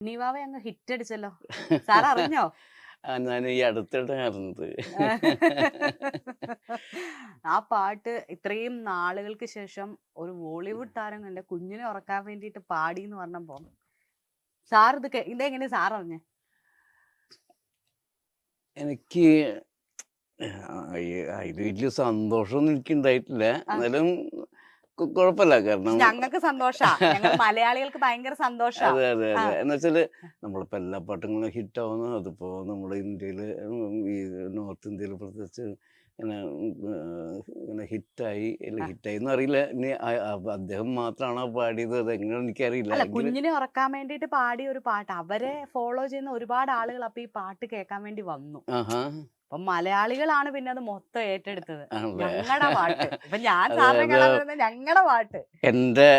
നിവാവ അങ്ങ് hit അടിച്ചല്ലോ. Sir അറിഞ്ഞോ? ഞാൻ ഈ അടുത്തിടെ അറിഞ്ഞത്. ആ പാട്ട് ഇത്രയും നാളുകൾക്ക് ശേഷം ഒരു ബോളിവുഡ് താരം എന്റെ കുഞ്ഞിനെ ഉറക്കാൻ വേണ്ടിയിട്ട് പാടി എന്ന് പറഞ്ഞപ്പോ സാർ ഇത് ഇതെങ്ങനെ സാർ അറിഞ്ഞ? എനിക്ക് അതിൽ വലിയ സന്തോഷമൊന്നും എനിക്ക് ഉണ്ടായിട്ടില്ല എന്നാലും കുഴപ്പമില്ല. കാരണം ഞങ്ങൾക്ക് സന്തോഷാ. ഞങ്ങൾ മലയാളികൾക്ക് ഭയങ്കര സന്തോഷാ. അതെ അതെ. അതെ. എന്ന് വെച്ചാൽ നമ്മളിപ്പോ എല്ലാ പാട്ടുകളും ഹിറ്റ് ആവുന്നു അതിപ്പോ നമ്മുടെ ഇന്ത്യയിൽ ഈ നോർത്ത് ഇന്ത്യയിൽ പ്രത്യേകിച്ച് ഇങ്ങനെ ഹിറ്റായി. ഹിറ്റായി എന്ന് അറിയില്ല. ഇനി അദ്ദേഹം മാത്രമാണോ പാടിയത്? അത് എങ്ങനെയാണെന്ന് എനിക്കറിയില്ല കുഞ്ഞിനെ ഉറക്കാൻ വേണ്ടിട്ട് പാടിയ ഒരു പാട്ട് അവരെ ഫോളോ ചെയ്യുന്ന ഒരുപാട് ആളുകൾ അപ്പൊ ഈ പാട്ട് കേൾക്കാൻ വേണ്ടി വന്നു. അപ്പൊ മലയാളികളാണ് പിന്നെ അത് മൊത്തം ഏറ്റെടുത്തത്. ഞങ്ങളുടെ പാട്ട്. ഇപ്പൊ ഞാൻ സാറിനെ. ഞങ്ങളുടെ പാട്ട്. എന്റെ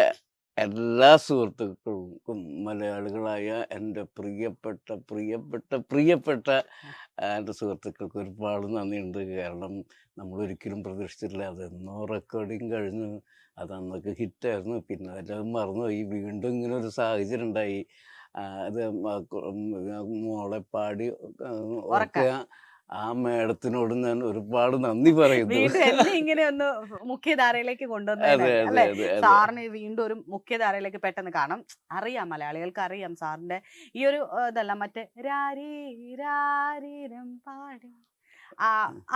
എല്ലാ സുഹൃത്തുക്കൾക്കും മലയാളികളായ എന്റെ പ്രിയപ്പെട്ട പ്രിയപ്പെട്ട പ്രിയപ്പെട്ട എന്റെ സുഹൃത്തുക്കൾക്ക് ഒരുപാട് നന്ദിയുണ്ട്. കാരണം നമ്മൾ ഒരിക്കലും പ്രതീക്ഷിച്ചിട്ടില്ല. അതെന്നോ റെക്കോർഡിങ് കഴിഞ്ഞു. അത് അന്നൊക്കെ ഹിറ്റായിരുന്നു. പിന്നെ അതെല്ലാം മറന്നുപോയി. വീണ്ടും ഇങ്ങനെ ഒരു സാഹചര്യം ഉണ്ടായി. അത് മോളെ പാടി ആ, ഓർക്കുക. ആ മേഡത്തിനോട് ഞാൻ ഒരുപാട് നന്ദി പറയുന്നു. എന്നെ ഇങ്ങനെ ഒന്ന് മുഖ്യധാരയിലേക്ക് കൊണ്ടുവന്നു സാറിന് വീണ്ടും ഒരു മുഖ്യധാരയിലേക്ക് പെട്ടെന്ന് കാണാം. അറിയാം മലയാളികൾക്ക് അറിയാം സാറിന്റെ ഈ ഒരു ഇതല്ല മറ്റേ രാരീ രാരീരം പാടി.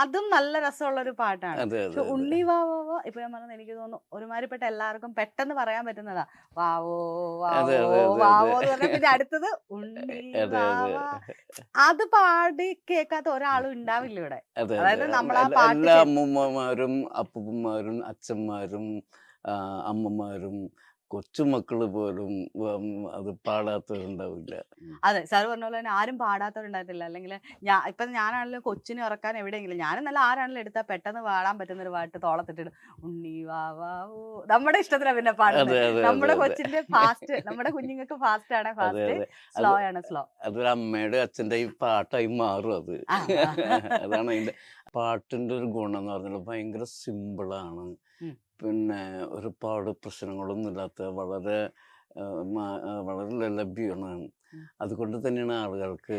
അതും നല്ല രസമുള്ള ഒരു പാട്ടാണ് പക്ഷെ ഉണ്ണി വാവോ ഇപ്പൊ ഞാൻ പറഞ്ഞത് എനിക്ക് തോന്നുന്നു ഒരുമാതിരിപ്പെട്ട എല്ലാവർക്കും പെട്ടെന്ന് പറയാൻ പറ്റുന്നതാ. വാവോ വാവോ വാവോ എന്ന് പറഞ്ഞ പിന്നെ അടുത്തത് ഉണ്ണി അതെ അതെ. വാവ അത് പാടി കേൾക്കാത്ത ഒരാളും ഉണ്ടാവില്ല ഇവിടെ. അതായത് നമ്മളാ നമ്മൾ ആ പാട്ട് എല്ലാ അമ്മൂമ്മമാരും അപ്പൂപ്പന്മാരും അച്ഛന്മാരും അമ്മമാരും കൊച്ചുമക്കൾ പോലും അത് പാടാത്തവരുണ്ടാവില്ല. അതെ സാർ പറഞ്ഞ പോലെ തന്നെ ആരും പാടാത്തവരുണ്ടായിട്ടില്ല അല്ലെങ്കിൽ ഞാൻ ഇപ്പൊ ഞാനാണെങ്കിലും കൊച്ചിനെ ഇറക്കാൻ എവിടെയെങ്കിലും ഞാനെന്നല്ല നല്ല ആരാണെങ്കിലും എടുത്താൽ പെട്ടെന്ന് പാടാൻ പറ്റുന്ന ഒരു പാട്ട് തോളത്തിട്ടിട്ട് ഉണ്ണി വാ വാ ഓ നമ്മുടെ ഇഷ്ടത്തിന് പിന്നെ പാടുന്നത്. നമ്മുടെ കൊച്ചിന്റെ ഫാസ്റ്റ് നമ്മുടെ കുഞ്ഞുങ്ങൾക്ക് ഫാസ്റ്റ് ആണ് ഫാസ്റ്റ് സ്ലോ ആണ് സ്ലോ അതൊരു അമ്മയുടെ അച്ഛന്റെ ഈ പാട്ടായി മാറും അത്. അതാണ് അതിന്റെ പാട്ടിന്റെ ഒരു ഗുണം എന്ന് പറഞ്ഞാൽ ഭയങ്കര സിമ്പിളാണ്. ആണ് പിന്നെ ഒരുപാട് പ്രശ്നങ്ങളൊന്നും ഇല്ലാത്ത വളരെ വളരെ ലഭ്യമാണ്. അതുകൊണ്ട് തന്നെയാണ് ആളുകൾക്ക്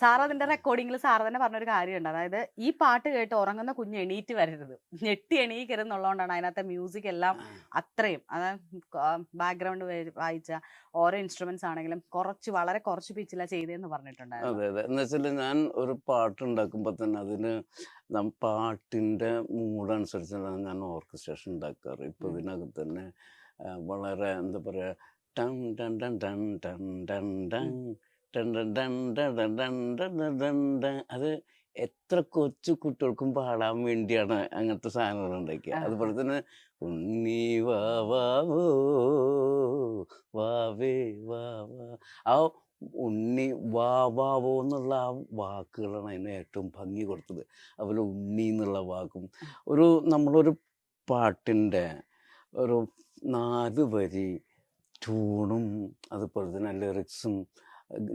സാർ അതിന്റെ റെക്കോർഡിങ്ങിൽ സാർ തന്നെ പറഞ്ഞൊരു കാര്യമുണ്ട്. അതായത് ഈ പാട്ട് കേട്ട് ഉറങ്ങുന്ന കുഞ്ഞ് എണീറ്റ് വരരുത്. ഞെട്ടി എണീക്കരുത് എന്നുള്ളതുകൊണ്ടാണ് അതിനകത്തെ മ്യൂസിക് എല്ലാം അത്രയും. അതായത് ബാക്ക്ഗ്രൗണ്ട് വായിച്ച ഓരോ ഇൻസ്ട്രുമെന്റ്സ് ആണെങ്കിലും കുറച്ച് വളരെ കുറച്ച് പിച്ചിലാണ് ചെയ്തതെന്ന് പറഞ്ഞിട്ടുണ്ടായിരുന്നു. അതെ അതെ. എന്ന് വെച്ചാൽ ഞാൻ ഒരു പാട്ട് ഉണ്ടാക്കുമ്പോൾ തന്നെ അതിന് പാട്ടിന്റെ മൂഡ് മൂഡനുസരിച്ചാണ് ഞാൻ ഓർക്കസ്ട്രേഷൻ ഉണ്ടാക്കാറ്. ഇപ്പൊ. ഇതിനകത്ത് തന്നെ വളരെ എന്താ പറയാ ടൺ ടൺ ടൺ ടൺ ടൺ ടൺ അത് എത്ര കൊച്ചു കുട്ടികൾക്കും പാടാൻ വേണ്ടിയാണ് അങ്ങനത്തെ സാധനങ്ങൾ ഉണ്ടാക്കിയത് അതുപോലെ തന്നെ ഉണ്ണി വാവാവോ വാവേ വാവാ ആ ഉണ്ണി വാവാവോ എന്നുള്ള ആ വാക്കുകളാണ് അതിന് ഏറ്റവും ഭംഗി കൊടുത്തത്. അതുപോലെ ഉണ്ണി എന്നുള്ള വാക്കും. ഒരു നമ്മളൊരു പാട്ടിന്റെ ഒരു നാല് വരി ട്യൂണും അതുപോലെ തന്നെ ലിറിക്സും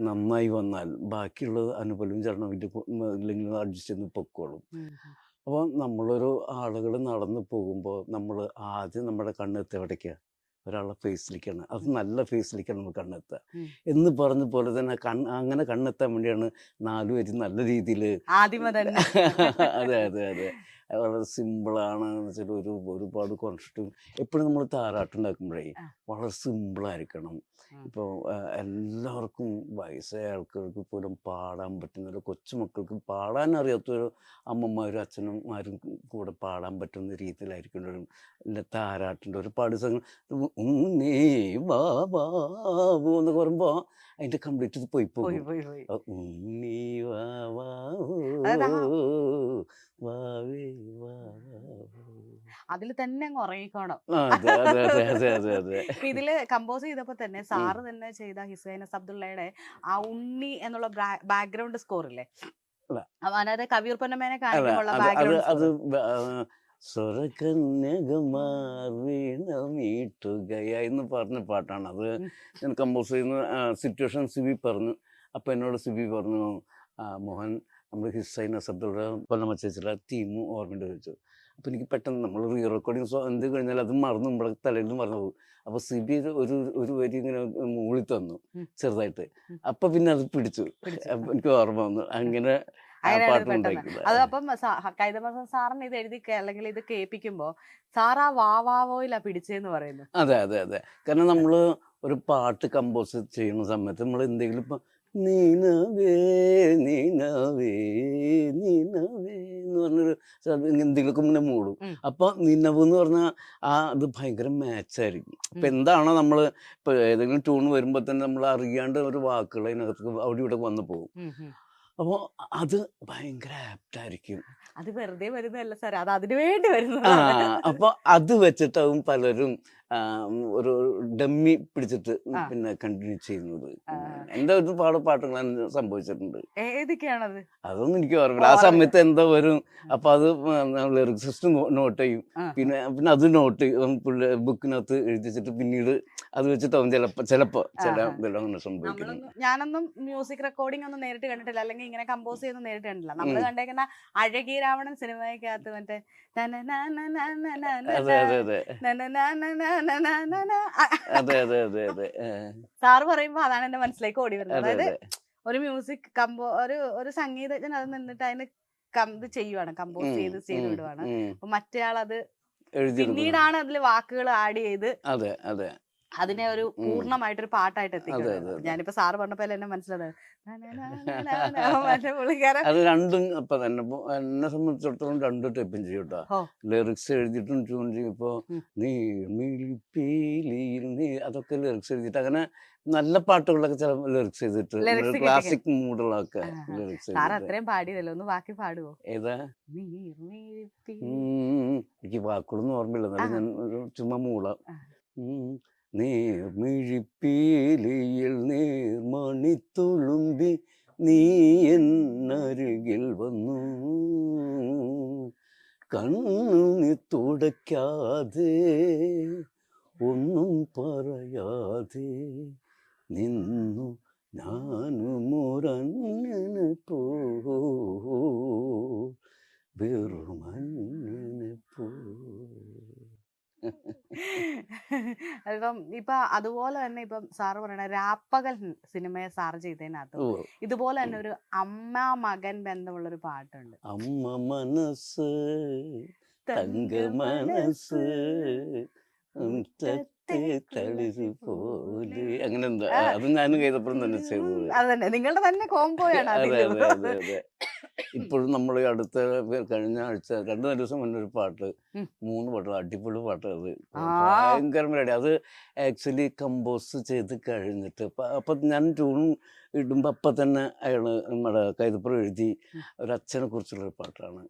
നന്നായി വന്നാൽ ബാക്കിയുള്ളത് അനുപലും ചരണം ഇല്ലെങ്കിൽ അഡ്ജസ്റ്റ് ചെയ്ത് പൊക്കോളും. അപ്പോൾ നമ്മളൊരു ആളുകൾ നടന്നു പോകുമ്പോൾ നമ്മൾ ആദ്യം നമ്മുടെ കണ്ണെത്തി എവിടേക്കാണ് ഒരാളുടെ ഫേസിലേക്കാണ് അത് നല്ല ഫേസിലേക്കാണ് നമ്മൾ കണ്ണെത്തുക. എന്ന് പറഞ്ഞ പോലെ തന്നെ കൺ അങ്ങനെ കണ്ണെത്താൻ വേണ്ടിയാണ് നാലുപേരും നല്ല രീതിയിൽ അതെ അതെ അത്. വളരെ സിമ്പിളാണ് വെച്ചാൽ ഒരു ഒരുപാട് കോൺസെപ്റ്റും എപ്പോഴും നമ്മൾ താരാട്ടുണ്ടാക്കുമ്പോഴേ. വളരെ സിമ്പിളായിരിക്കണം. ഇപ്പോൾ എല്ലാവർക്കും വയസ്സായ ആൾക്കാർക്ക് പോലും പാടാൻ പറ്റുന്ന ഒരു കൊച്ചുമക്കൾക്ക് പാടാൻ അറിയാത്തൊരു അമ്മമാരും അച്ഛനന്മാരും കൂടെ പാടാൻ പറ്റുന്ന രീതിയിലായിരിക്കണം ഒരു താരാട്ടിന്റെ ഒരു പാട് സംഘം. വാ ബാബാവോ എന്നൊക്കെ പറയുമ്പോൾ അതിന്റെ കംപ്ലീറ്റ് ഇത് പോയി പോയി പോകും ഉണ്ണി വാ വാ വാ അതിൽ തന്നെ അങ്ങ് ഉറങ്ങിക്കോണം. ഇതിൽ കമ്പോസ് ചെയ്തപ്പോ തന്നെ സാറ് തന്നെ ചെയ്ത ഹിസൈനസ് അബ്ദുള്ളയുടെ ആ ഉണ്ണി എന്നുള്ള ബാക്ക്ഗ്രൗണ്ട് സ്കോർ ഇല്ലേ? അതായത് കവിയൂർ പൊന്നമേനെ കാണിക്കുമ്പോൾ ബാക്ക്ഗ്രൗണ്ട് എന്ന് പറഞ്ഞ പാട്ടാണ്. അത് ഞാൻ കമ്പോസ് ചെയ്യുന്ന സിറ്റുവേഷൻ സിബി പറഞ്ഞു. അപ്പൊ എന്നോട് സിബി പറഞ്ഞു മോഹൻ നമ്മൾ ഹിസൈൻ അസബ്ദുള്ള കൊല്ലം ചേച്ചിയുടെ തീമും ഓർമ്മയുണ്ട് ചോദിച്ചു. അപ്പോൾ എനിക്ക് പെട്ടെന്ന് നമ്മൾ റീ റെക്കോർഡിങ് എന്ത് കഴിഞ്ഞാൽ അത് മറന്നു നമ്മുടെ തലയിൽ നിന്ന് മറന്നു പോകും. അപ്പോൾ സിബി ഒരു ഒരു വരി ഇങ്ങനെ മൂളി തന്നു ചെറുതായിട്ട്. അപ്പം അപ്പോൾ പിന്നെ അത് പിടിച്ചു. എനിക്ക് ഓർമ്മ വന്നു. അങ്ങനെ അത് അപ്പം കൈതമാസം സാറിന് ഇത് എഴുതി അല്ലെങ്കിൽ ഇത് കേൾപ്പിക്കുമ്പോ സാർ ആ വാവാവോയിലാ പിടിച്ചേന്ന് പറയുന്നു അതെ അതെ അതെ. കാരണം നമ്മൾ ഒരു പാട്ട് കമ്പോസ് ചെയ്യുന്ന സമയത്ത് നമ്മൾ എന്തെങ്കിലും ഇപ്പം നീനവേ നീനവേ നീനവേ എന്ന് പറഞ്ഞൊരു എന്തെങ്കിലുമൊക്കെ മുന്നേ മൂടും. അപ്പൊ നിന്നവ് എന്ന് പറഞ്ഞാൽ ആ അത് ഭയങ്കര മാച്ചായിരിക്കും അപ്പൊ. എന്താണോ നമ്മൾ ഇപ്പൊ ഏതെങ്കിലും ട്യൂൺ വരുമ്പോൾ തന്നെ നമ്മൾ അറിയാണ്ട് ഒരു വാക്കുകൾ അതിനകത്ത് അവിടെ ഇവിടെ വന്നു പോകും. അപ്പോൾ അത് ഭയങ്കര ആപ്റ്റായിരിക്കും അത് വെറുതെ വരുന്നതല്ല സാർ അത് അതിനു വേണ്ടി വരുന്നത് അപ്പൊ അത് വെച്ചിട്ടാവും പലരും ഒരു ഡമ്മി പിടിച്ചിട്ട് പിന്നെ കണ്ടിന്യൂ ചെയ്യുന്നത് എന്താ എന്റെ ഒരുപാട് പാട്ടുകൾ സംഭവിച്ചിട്ടുണ്ട് ഏതൊക്കെയാണത് അതൊന്നും എനിക്ക് ഓർമ്മയില്ല ആ. സമയത്ത് എന്തോ വരും അപ്പൊ അത് ലിറിക്സിസ്റ്റ് നോട്ട് ചെയ്യും പിന്നെ പിന്നെ അത് നോട്ട് ബുക്കിനകത്ത് എഴുതിച്ചിട്ട് പിന്നീട് അത് വെച്ചിട്ട് ചിലപ്പോ ചിലപ്പോ ചില. ഇതെല്ലാം അങ്ങനെ സംഭവിക്കുന്നത് ഞാനൊന്നും മ്യൂസിക് റെക്കോർഡിംഗ് ഒന്നും നേരിട്ട് കണ്ടിട്ടില്ല അല്ലെങ്കിൽ ഇങ്ങനെ കമ്പോസ് ചെയ്യുന്ന നേരിട്ട് കണ്ടിട്ടില്ല നമ്മൾ കണ്ടേക്കുന്ന അഴകി രാവണൻ സിനിമയ്ക്കകത്ത് മറ്റേ അതെ അതെ അതെ അതെ. സാറ് പറയുമ്പോ അതാണ് എന്റെ മനസ്സിലേക്ക് ഓടി വരുന്നത്. അതായത് ഒരു മ്യൂസിക് കമ്പോ ഒരു ഒരു സംഗീതജ്ഞൻ അത് നിന്നിട്ട് അതിന് ഇത് ചെയ്യുവാണ് കമ്പോസ് ചെയ്ത് ചെയ്ത് വിടുവാണ്. അപ്പൊ മറ്റേയാൾ അത് പിന്നീടാണ് അതിൽ വാക്കുകൾ ആഡ് ചെയ്ത് അതെ അതെ. അതിനെ ഒരു പൂർണമായിട്ട് പൂർണമായിട്ടൊരു പാട്ടായിട്ട് എത്തിക്കുന്നത്. ഞാനിപ്പോ സാറ് പറഞ്ഞപ്പോ എന്നെ മനസ്സിലായത് അത് രണ്ടും അപ്പൊ തന്നെ എന്നെ സംബന്ധിച്ചിടത്തോളം രണ്ടും ടൈപ്പും ചെയ്യും. ലിറിക്സ് എഴുതിയിട്ടും ട്യൂൺ ചെയ്യും ഇപ്പൊ നീ നീ അതൊക്കെ ലിറിക്സ് എഴുതിയിട്ട് അങ്ങനെ നല്ല പാട്ടുകളൊക്കെ ചില ലിറിക്സ് ചെയ്തിട്ട് ക്ലാസിക് മൂഡുകളൊക്കെ. ലിറിക്സ് അത്രയും പാടിയതല്ലോ ഒന്ന് ബാക്കി പാടുവോ ഏതാ. എനിക്ക് വാക്കുകളൊന്നും ഓർമ്മയില്ല. ഞാൻ ചുമ്മാ മൂള. നീർമിഴിപ്പീലിയിൽ നീർമണിത്തുളുമ്പി നീ എന്നരികിൽ വന്നു. കണ്ണുനി തുടയ്ക്കാതെ ഒന്നും പറയാതെ നിന്നു ഞാനും ഒരങ്ങനെ പോ. വെറുമങ്ങനെ പോ. ഇപ്പം ഇപ്പൊ അതുപോലെ തന്നെ ഇപ്പം സാറ് പറയണ രാപ്പകൽ സിനിമയെ സാറ് ചെയ്തതിനകത്ത് ഇതുപോലെ തന്നെ ഒരു അമ്മ മകൻ ബന്ധമുള്ള ഒരു പാട്ടുണ്ട്. അമ്മ മനസ്സ് തങ്ക മനസ്സ് അങ്ങനെ എന്താ. അത് ഞാനും കൈതപ്പുറം തന്നെ ചെയ്തത് അതന്നെ നിങ്ങളുടെ തന്നെ കോംബോയാണ് അതെ അതിൽ. അതെ അതെ അതെ ഇപ്പോഴും നമ്മൾ അടുത്ത കഴിഞ്ഞ ആഴ്ച രണ്ടു നാല് ദിവസം മുന്നേ ഒരു പാട്ട്. മൂന്ന് പാട്ട് അടിപൊളി പാട്ട് അത്. ഭയങ്കര പരിപാടി അത് ആക്ച്വലി കമ്പോസ് ചെയ്ത് കഴിഞ്ഞിട്ട് അപ്പൊ- ഞാൻ ട്യൂൺ ഇടുമ്പോ അപ്പൊ തന്നെ അയാൾ നമ്മുടെ കൈതപ്പുറം എഴുതി ഒരു അച്ഛനെ കുറിച്ചുള്ള ഒരു പാട്ടാണ്